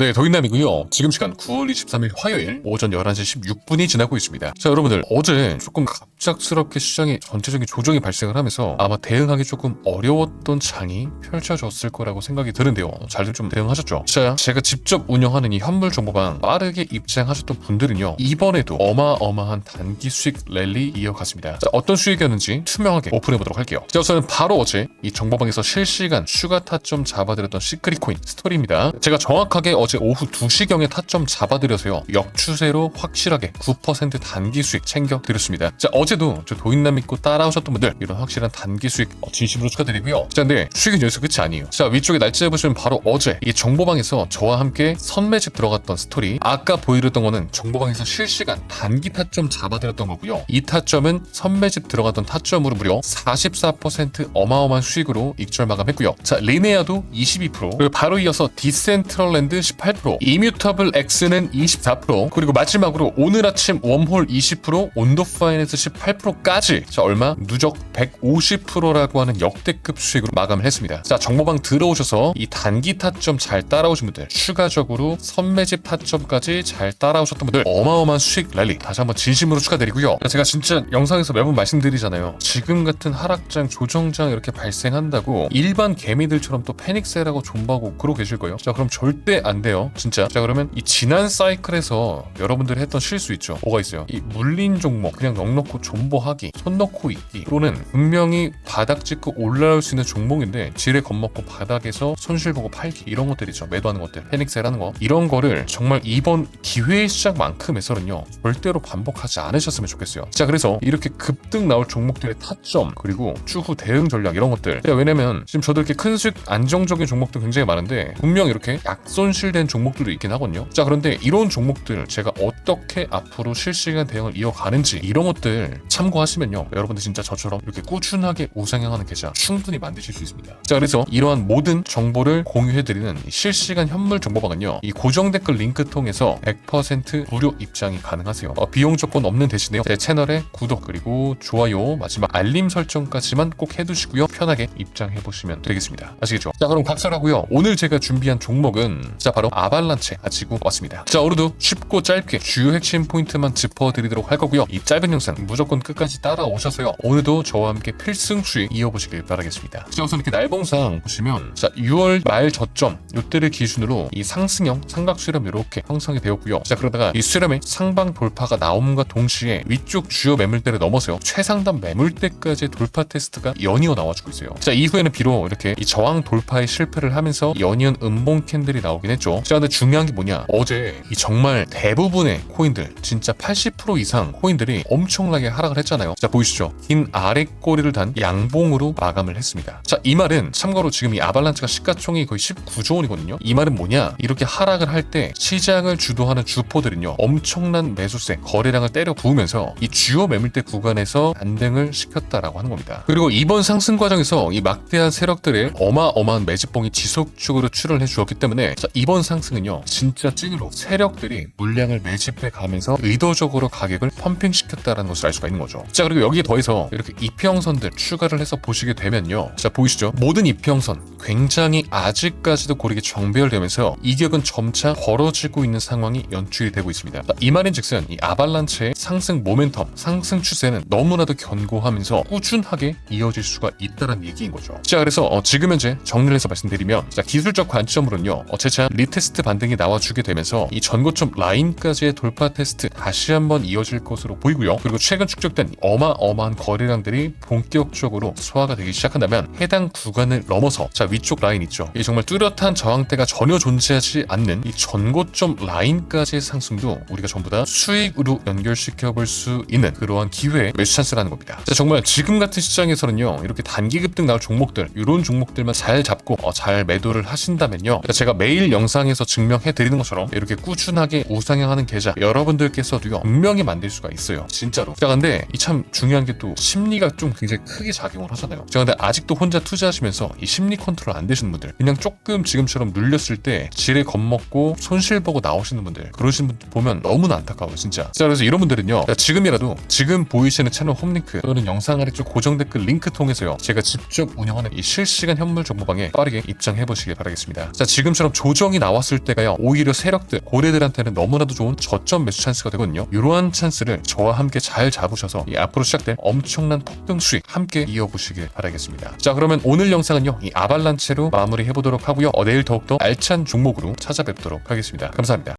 네, 도인남이고요. 지금 시간 9월 23일 화요일 오전 11시 16분이 지나고 있습니다. 자, 여러분들 어제 조금 갑작스럽게 시장에 전체적인 조정이 발생을 하면서 아마 대응하기 조금 어려웠던 장이 펼쳐졌을 거라고 생각이 드는데요. 잘들 좀 대응하셨죠? 자, 제가 직접 운영하는 이 현물 정보방 빠르게 입장하셨던 분들은요. 이번에도 어마어마한 단기 수익 랠리 이어갔습니다. 자, 어떤 수익이었는지 투명하게 오픈해 보도록 할게요. 자, 우선 바로 어제 이 정보방에서 실시간 추가 타점 잡아드렸던 시크릿 코인 스토리입니다. 제가 정확하게 어제 오후 2시경에 타점 잡아드려서요. 역추세로 확실하게 9% 단기 수익 챙겨드렸습니다. 자, 어제도 저 도인남 믿고 따라오셨던 분들 이런 확실한 단기 수익 어, 진심으로 축하드리고요. 자, 근데 수익은 여기서 끝이 아니에요. 자, 위쪽에 날짜 보시면 바로 어제 이 정보방에서 저와 함께 선매집 들어갔던 스토리 아까 보여드렸던 거는 정보방에서 실시간 단기 타점 잡아드렸던 거고요. 이 타점은 선매집 들어갔던 타점으로 무려 44% 어마어마한 수익으로 익절 마감했고요. 자, 리네아도 22% 그리고 바로 이어서 디센트럴랜드 18% 이뮤터블 X는 24% 그리고 마지막으로 오늘 아침 웜홀 20% 온도 파이낸스 18%까지 자 얼마 누적 150%라고 하는 역대급 수익으로 마감을 했습니다. 자 정보방 들어오셔서 이 단기 타점 잘 따라오신 분들 추가적으로 선매집 타점까지 잘 따라오셨던 분들 어마어마한 수익 랠리 다시 한번 진심으로 축하드리고요. 자, 제가 진짜 영상에서 매번 말씀드리잖아요. 지금 같은 하락장 조정장 이렇게 발생한다고 일반 개미들처럼 또 패닉셀하고 존버하고 그러고 계실 거예요. 자 그럼 절대 안 돼 요. 진짜. 자 그러면 이 지난 사이클에서 여러분들이 했던 실수 있죠. 뭐가 있어요? 이 물린 종목 그냥 넉넉고 존버하기, 손 넣고 있기. 또는 분명히 바닥 찍고 올라올 수 있는 종목인데 지레 겁먹고 바닥에서 손실 보고 팔기 이런 것들이죠. 매도하는 것들, 패닉셀하는 거 이런 거를 정말 이번 기회의 시작만큼에서는요 절대로 반복하지 않으셨으면 좋겠어요. 자 그래서 이렇게 급등 나올 종목들의 타점 그리고 추후 대응 전략 이런 것들. 야, 왜냐면 지금 저도 이렇게 큰 수익 안정적인 종목도 굉장히 많은데 분명 이렇게 약손실된 종목들도 있긴 하거든요. 자 그런데 이런 종목들 제가 어떻게 앞으로 실시간 대응을 이어가는지 이런 것들 참고하시면요 여러분들 진짜 저처럼 이렇게 꾸준하게 우상향하는 계좌 충분히 만드실 수 있습니다. 자 그래서 이러한 모든 정보를 공유해드리는 이 실시간 현물 정보방은요 이 고정 댓글 링크 통해서 100% 무료 입장이 가능하세요. 어, 비용 조건 없는 대신에요 제 채널에 구독 그리고 좋아요 마지막 알림 설정까지만 꼭 해두시고요 편하게 입장해 보시면 되겠습니다. 아시겠죠? 자 그럼 각설하고요 오늘 제가 준비한 종목은 자 바로 아발란체 가지고 왔습니다. 자 오늘도 쉽고 짧게 주요 핵심 포인트만 짚어드리도록 할 거고요. 이 짧은 영상 무조건 끝까지 따라오셔서요. 오늘도 저와 함께 필승 수익 이어보시길 바라겠습니다. 자 우선 이렇게 날봉상 보시면 자 6월 말 저점 요때를 기준으로 이 상승형 삼각 수렴 이렇게 형성이 되었고요. 자 그러다가 이 수렴의 상방 돌파가 나옴과 동시에 위쪽 주요 매물대를 넘어서요. 최상단 매물대까지의 돌파 테스트가 연이어 나와주고 있어요. 자 이후에는 비록 이렇게 이 저항 돌파에 실패를 하면서 연이은 음봉 캔들이 나오긴 했죠. 자 근데 중요한 게 뭐냐? 어제 이 정말 대부분의 코인들 진짜 80% 이상 코인들이 엄청나게 하락을 했잖아요. 자 보이시죠? 긴 아래 꼬리를 단 양봉으로 마감을 했습니다. 자 이 말은 참고로 지금 이 아발란츠가 시가총이 거의 19조 원이거든요. 이 말은 뭐냐? 이렇게 하락을 할 때 시장을 주도하는 주포들은요 엄청난 매수세 거래량을 때려 부으면서 이 주요 매물대 구간에서 안등을 시켰다라고 하는 겁니다. 그리고 이번 상승 과정에서 이 막대한 세력들의 어마어마한 매집봉이 지속적으로 출현해 주었기 때문에 자, 이번 상승은요 진짜 찐으로 세력들이 물량을 매집해 가면서 의도적으로 가격을 펌핑 시켰다라는 것을 알 수가 있는 거죠. 자 그리고 여기에 더해서 이렇게 이평선들 추가를 해서 보시게 되면요. 자 보이시죠? 모든 이평선 굉장히 아직까지도 고르게 정배열되면서 이격은 점차 벌어지고 있는 상황이 연출이 되고 있습니다. 자, 이 말인즉슨 이 아발란체의 상승 모멘텀, 상승 추세는 너무나도 견고하면서 꾸준하게 이어질 수가 있다는 얘기인 거죠. 자 그래서 어, 지금 현재 정리를 해서 말씀드리면 자 기술적 관점으로는요. 어, 재차 리 테스트 반등이 나와주게 되면서 이 전고점 라인까지의 돌파 테스트 다시 한번 이어질 것으로 보이고요. 그리고 최근 축적된 어마어마한 거래량들이 본격적으로 소화가 되기 시작한다면 해당 구간을 넘어서 자 위쪽 라인 있죠. 이 정말 뚜렷한 저항대가 전혀 존재하지 않는 이 전고점 라인까지의 상승도 우리가 전부 다 수익으로 연결시켜 볼 수 있는 그러한 기회의 매수 찬스라는 겁니다. 자 정말 지금 같은 시장에서는요 이렇게 단기 급등 나올 종목들 이런 종목들만 잘 잡고 어, 잘 매도를 하신다면요 제가 매일 영상 에서 증명해 드리는 것처럼 이렇게 꾸준하게 우상향하는 계좌 여러분들께서도요 분명히 만들 수가 있어요. 진짜로. 자 근데 이 참 중요한 게 또 심리가 좀 굉장히 크게 작용을 하잖아요. 자 근데 아직도 혼자 투자하시면서 이 심리 컨트롤 안 되시는 분들 그냥 조금 지금처럼 눌렸을 때 지레 겁먹고 손실 보고 나오시는 분들 그러신 분들 보면 너무나 안타까워요 진짜. 자 그래서 이런 분들은요 자, 지금이라도 지금 보이시는 채널 홈링크 또는 영상 아래쪽 고정 댓글 링크 통해서요 제가 직접 운영하는 이 실시간 현물 정보방에 빠르게 입장해 보시길 바라겠습니다. 자 지금처럼 조정이 나오 나왔을 때가요 오히려 세력들 고래들한테는 너무나도 좋은 저점 매수 찬스가 되거든요. 이러한 찬스를 저와 함께 잘 잡으셔서 이 앞으로 시작될 엄청난 폭등 수익 함께 이어보시길 바라겠습니다. 자 그러면 오늘 영상은요 이 아발란체로 마무리 해보도록 하고요. 어, 내일 더욱더 알찬 종목으로 찾아뵙도록 하겠습니다. 감사합니다